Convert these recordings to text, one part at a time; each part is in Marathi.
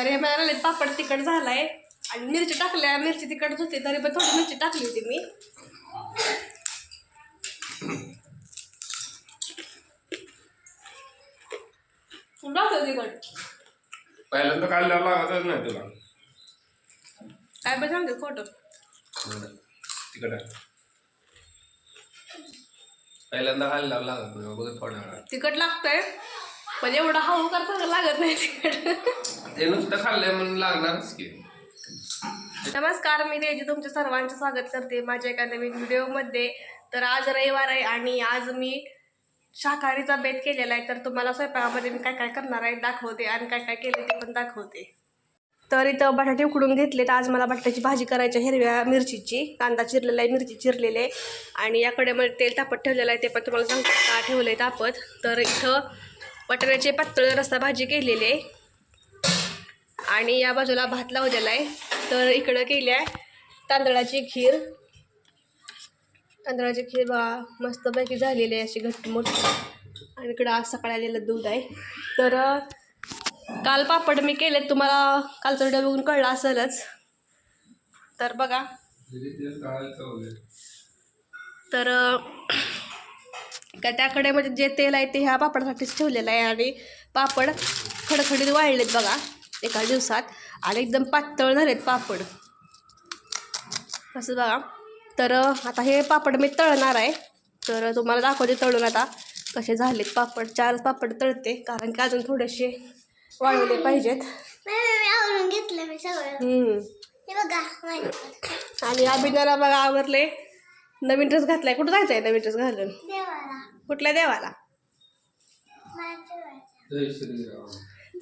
तर हे मिळाले पापड तिखट झालाय. आणि मिरची टाकल्या मिरची तिखट होती तरी पण थोडी मिरची टाकली होती मी. टाकलं तिखट. पहिल्यांदा काढल्यावर लागतच नाही तुला. काय पण सांगते खोटं. तिकडे पहिल्यांदा काढल्यावर लागत नाही बघ थोड्या वेळा तिखट लागतंय. पण एवढं हळू करता लागत नाही ते नुसतं खाल्लंय म्हणून लागणारच की. नमस्कार मी रेजी तुमच्या सर्वांचं स्वागत करते माझ्या एका नवीन व्हिडिओमध्ये. तर आज रविवार आहे आणि आज मी शाकाहारीचा बेत केलेला आहे. तर तुम्हाला स्वयंपाकामध्ये मी काय काय करणार आहे दाखवते आणि काय काय केले ते पण दाखवते. तर इथं बटाटे उकडून घेतले तर आज मला बटाट्याची भाजी करायची हिरव्या मिरचीची. कांदा चिरलेला आहे मिरची चिरलेली आहे. आणि याकडे मध्ये तेल तापत ठेवलेलं आहे ते पण तुम्हाला सांगतो. का ठेवलं आहे तापत? तर इथं बटाट्याचे पातळ रस्सा भाजी केलेली आहे आणि या बाजूला भात लावलेला आहे तर इकडं केली आहे तांदळाची खीर. तांदळाची खीर बा मस्तपैकी झालेली आहे अशी घट्ट मोठी आणि इकडं आज सकाळी आलेलं दूध आहे. तर काल पापड मी केलेत तुम्हाला कालचा व्हिडिओ बघून कळलं असेलच. तर बघा. तर का त्याकडे म्हणजे जे तेल आहे ते ह्या पापडासाठीच ठेवलेलं आहे आणि पापड खडखडीत वाळलेत बघा एका दिवसात आणि एकदम पातळ झालेत पापड. असं बघा. तर आता हे पापड मी तळणार आहे. तर तुम्हाला दाखवते तळून आता कसे झालेत पापड. चार पापड तळते कारण की अजून थोडेसे वाळवले पाहिजेत. घेतलं मी सगळं आणि अभिनयला बघा आवरले. नवीन ड्रेस घातलाय. कुठं जायचं आहे नवीन ड्रेस घालून? देवाला. कुठल्या देवाला?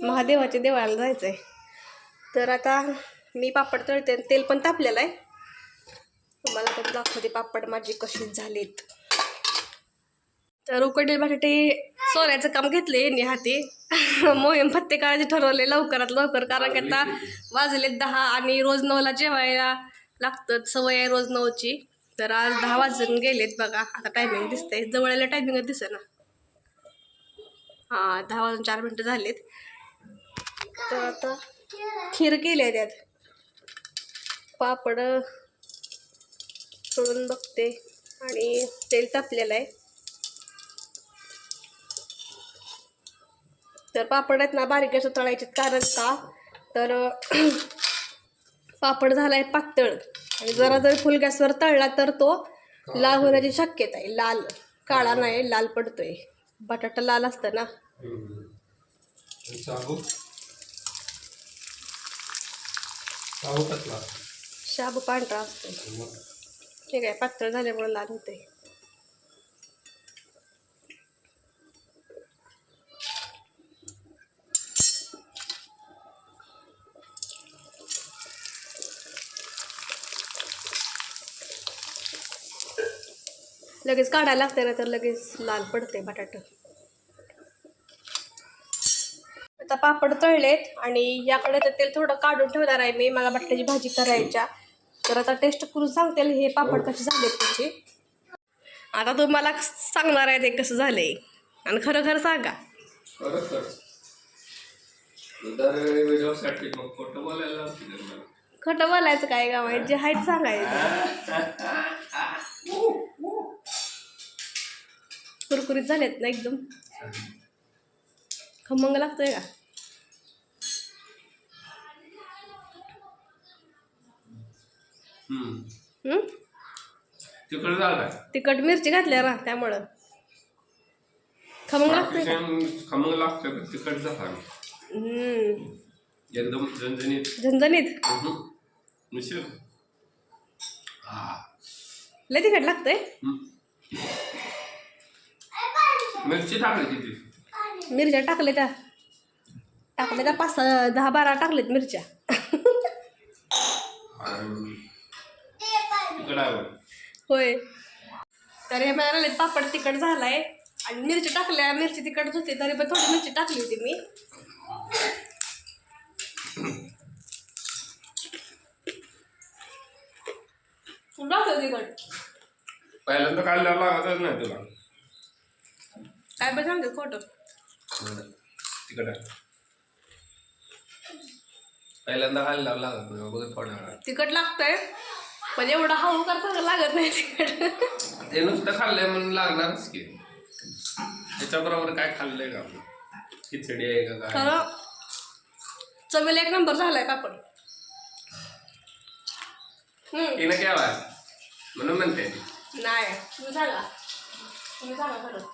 महादेवाच्या देवाला जायचं आहे तर आता मी पापड तळते तेल पण तापलेलं आहे. तुम्हाला पण दाखवते पापड माझे कसे झालेत. तर उकडील बटाटे सोऱ्याचं काम घेतले यांनी हाती. मोहीम फत्ते करायचे ठरवले लवकरात लवकर कारण की आता वाजले दहा आणि रोज नऊला जेवायला लागतं सवय आहे रोज नऊची. तर आज दहा वाजून गेलेत बघा. आता टायमिंग दिसतंय. जवळला टायमिंगच दिसे ना हां दहा वाजून चार मिनटं झालेत. तर आता खीर केली आहे त्यात. पापड सोडून बघते. आणि तेल तापलेलं आहे. तर पापड आहेत ना बारीक असं तळायचे कारण का? तर पापड झाला आहे पातळ. आणि जरा जर फुल गॅसवर तळला तर तो लाल होण्याची शक्यता आहे. लाल. काळा नाही लाल पडतोय. बटाटा लाल असतं ना. शाबू? पांढरा असतो ठीक आहे पातळ झाल्यामुळे लाल होते लगेच काढायला लागते ना तर लगेच लाल पडते बटाटा. आता पापड तळलेत आणि याकडे तर तेल थोडं काढून ठेवणार आहे मी. मला बटाट्याची भाजी करायच्या. तर आता टेस्ट करून सांगते हे पापड कसे झालेत त्याचे आता तुम्हाला सांगणार आहे ते कसं झालंय. आणि खरं खरं सांगा. खोटं बोलायचं काय गाव आहे जे ते सांगायचं. कुरकुरीत झालेत ना एकदम. खमंग लागतोय का? हम्म. हं? झालाय तिखट मिरची घातल्या ना त्यामुळं. खमंग लागतोय का? खमंग लागतं का? तिकट झाला. हम्म. एकदम झणझणीत. झणझणीत? लय तिखट लागतंय. मिरची टाकली किती? मिरच्या टाकले त्या. टाकले त्या पाच सहा- दहा बारा टाकलेत मिरच्या. तिकडे आहे बघ. होय. तर हे मिळाले पापड तिखट झालाय. आणि मिरची टाकल्या मिरची तिखट होती तरी पण थोडी मिरची टाकली होती मी. टाकलं तिखट. पहिल्यांदा काढल्यावर लागतच नाही तुला. काय पण सांगते खोटं तिकडे. पहिल्यांदा खायला लागत नाही बघ थोड्या वेळात तिखट लागतंय पण एवढं हळू करता लागत नाही तिखट ते नुसतं खाल्लंय म्हणून लागणारच की. त्याच्याबरोबर काय खाल्लंय का खिचडी आहे का काय? खरं चवीला एक नंबर झालाय पापड हम्म. तिनं केव्हा म्हणून म्हणते. नाही तुम्ही सांगा. तुम्ही सांगा खरं.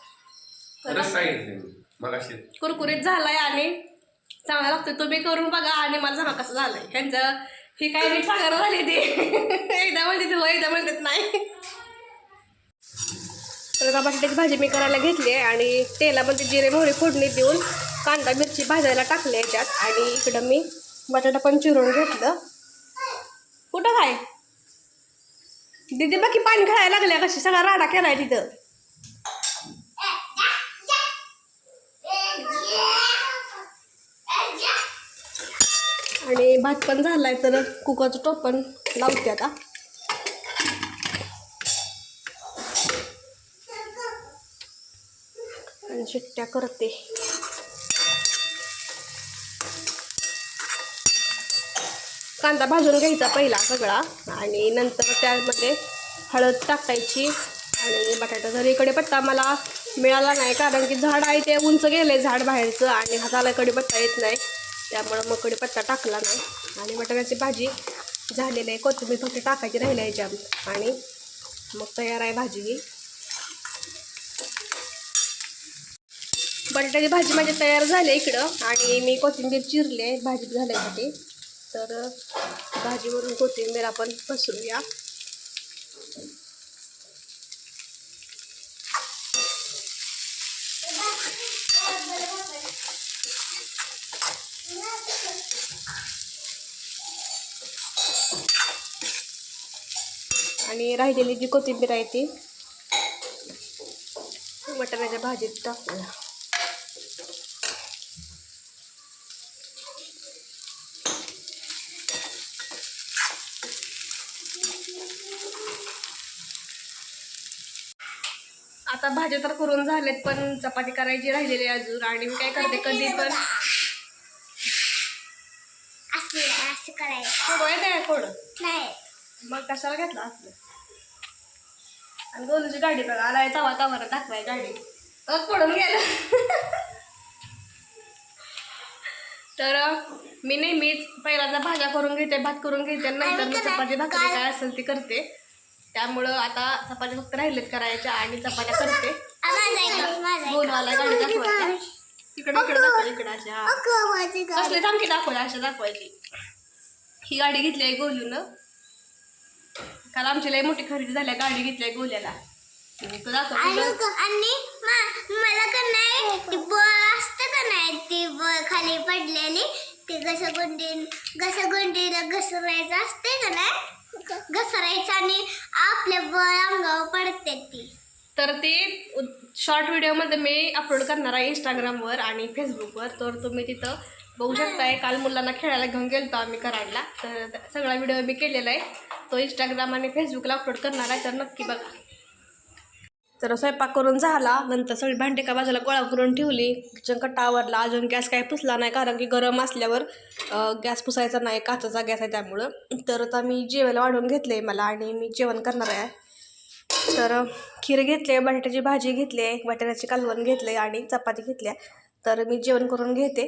खरंच सांगितले मी. मगाशी. कुरकुरीत झालाय आणि चांगला लागतोय. तुम्ही करून बघा आणि मला सांगा कसं झालंय. ह्यांचं ही काय नीट सांगायला झाली ती. एकदा म्हणते ती हो एकदा म्हणतात नाही. तर बटाट्याची भाजी मी करायला घेतली आहे आणि तेलामध्ये जिरे मोहरी फोडणी देऊन कांदा मिरची भाजायला टाकले याच्यात आणि इकडं मी बटाटा पण चिरून घेतलं. कुठं काय? दीदी बाकी पाणी खेळायला लागल्या कशी? सगळा राडा केलाय तिथं. भात पण झालाय तर कुकरचं टोपण लावते आता. आणि शिट्ट्या करते. कांदा भाजून घ्यायचा पहिला सगळा आणि नंतर त्यामध्ये हळद टाकायची आणि बटाटा जर इकडे पत्ता मला मिळाला नाही कारण की झाड आहे ते उंच गेले झाड बाहेरचं आणि हाताला कडीपत्ता येत नाही. त्यामुळं मग कडीपत्ता टाकला नाही आणि मटणाची भाजी झालेली आहे. कोथिंबीर फक्त टाकायची राहिली आहे याच्यात. आणि मग तयार आहे भाजी ही. बटाट्याची भाजी माझी तयार झाली आहे इकडं. आणि मी कोथिंबीर चिरली आहे भाजी झाल्यासाठी तर भाजीवरून कोथिंबीर आपण पसरूया. आणि राहिलेली जी कोथिंबीर आहे ती बटाट्याच्या भाजीत टाकूया आता भाज्या तर करून झालेत पण चपाती करायची राहिलेली अजून आणि मी काय करते कधी पण असं करायचं. थोडं आहे काय थोडं. नाही. मग कशाला घेतला असलं? आणि गोलूची गाडी बघा आलाय तवा तवाला दाखवाय गाडी. तर पडून गेलं. तर मी नेहमीच पहिल्यांदा भाज्या करून घेते भात करून घेते नंतर मी चपाती भाकरी काय असेल ती करते. त्यामुळं आता चपाती फक्त राहिलेत करायच्या आणि चपात्या करते. आ, गोलवाला गाडी दाखवायला. इकडे इकडे दाखवा इकडे अशा. कसले थांबकी दाखवायला अशा दाखवायची. ही गाडी घेतली आहे गोलून. काल आमची लई मोठी खरेदी झाली गाडी घेतली आहे गोल्याला तो दाखव आणि मा- मला का नाही ती बळ असतं का नाही ती बळ खाली पडलेली? ते घसगुंडी घसगुंडीला घसरायचं असते का नाही? घसरायचं आणि आपल्या बळ अंगावर पडते ती. तर ते शॉर्ट व्हिडिओमध्ये मी अपलोड करणार आहे इंस्टाग्रामवर आणि फेसबुकवर तर तुम्ही तिथं बघू शकताय काल मुलांना खेळायला घेऊन गेलतो आम्ही कराडला. तर सगळा व्हिडिओ मी केलेला आहे. तो इंस्टाग्राम आणि फेसबुकला अपलोड करणार आहे तर नक्की बघा. तर स्वयंपाक करून झाला नंतर सगळी भांडी एका बाजूला गोळा करून ठेवली. किचन कट्टा आवरला अजून गॅस काही पुसला नाही कारण की गरम असल्यावर गॅस पुसायचा नाही काचाचा गॅस आहे त्यामुळं. तर आता मी जेवायला वाढवून घेतले मला आणि मी जेवण करणार आहे. तर खीर घेतले बटाट्याची भाजी घेतली आहे बटाट्याची कालवण घेतले आणि चपाती घेतल्या. तर मी जेवण करून घेते.